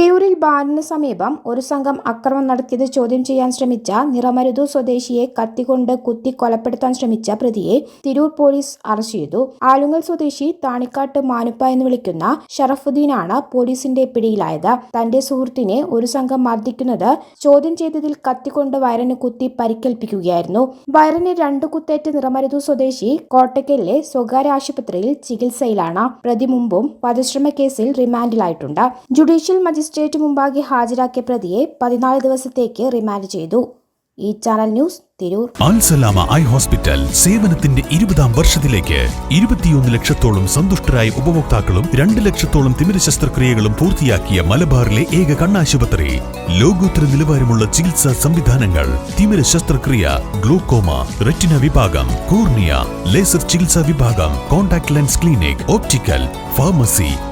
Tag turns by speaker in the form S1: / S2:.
S1: തിരൂരിൽ ബാറിന് സമീപം ഒരു സംഘം അക്രമം നടത്തിയത് ചോദ്യം ചെയ്യാൻ ശ്രമിച്ച നിറമരുതു സ്വദേശിയെ കത്തികൊണ്ട് കുത്തി കൊലപ്പെടുത്താൻ ശ്രമിച്ച പ്രതിയെ തിരൂർ പോലീസ് അറസ്റ്റ് ചെയ്തു. ആലുങ്ങൽ സ്വദേശി താണിക്കാട്ട് മാനുപ്പ എന്ന് വിളിക്കുന്ന ഷറഫുദ്ദീനാണ് പോലീസിന്റെ പിടിയിലായത്. തന്റെ സുഹൃത്തിനെ ഒരു സംഘം മർദ്ദിക്കുന്നത് ചോദ്യം ചെയ്തതിൽ കത്തിക്കൊണ്ട് വയറിന് കുത്തി പരിക്കേൽപ്പിക്കുകയായിരുന്നു. വയറിന് രണ്ടു കുത്തേറ്റ് നിറമരുതു സ്വദേശി കോട്ടക്കലിലെ സ്വകാര്യ ആശുപത്രിയിൽ ചികിത്സയിലാണ്. പ്രതി മുമ്പും വധശ്രമ കേസിൽ റിമാൻഡിലായിട്ടുണ്ട്. ജുഡീഷ്യൽ മജിസ്ട്രേറ്റ് മുമ്പാകെ ഹാജരാക്കിയ പ്രതിയെ പതിനാല് ദിവസത്തേക്ക് റിമാൻഡ് ചെയ്തു. ഈ channel news Tirur.
S2: Alsalama eye hospital സേവനത്തിന്റെ ഇരുപതാം വർഷത്തിലേക്ക് ഇരുപത്തിയൊന്ന് ലക്ഷത്തോളം സന്തുഷ്ടരായ ഉപഭോക്താക്കളും രണ്ട് ലക്ഷത്തോളം തിമിര ശസ്ത്രക്രിയകളും പൂർത്തിയാക്കിയ മലബാറിലെ ഏക കണ്ണാശുപത്രി. ലോകോത്തര നിലവാരമുള്ള ചികിത്സാ സംവിധാനങ്ങൾ തിമിര ശസ്ത്രക്രിയ ഗ്ലൂക്കോമ റെറ്റിന വിഭാഗം കോർണിയ ലേസർ ചികിത്സാ വിഭാഗം contact lens clinic optical pharmacy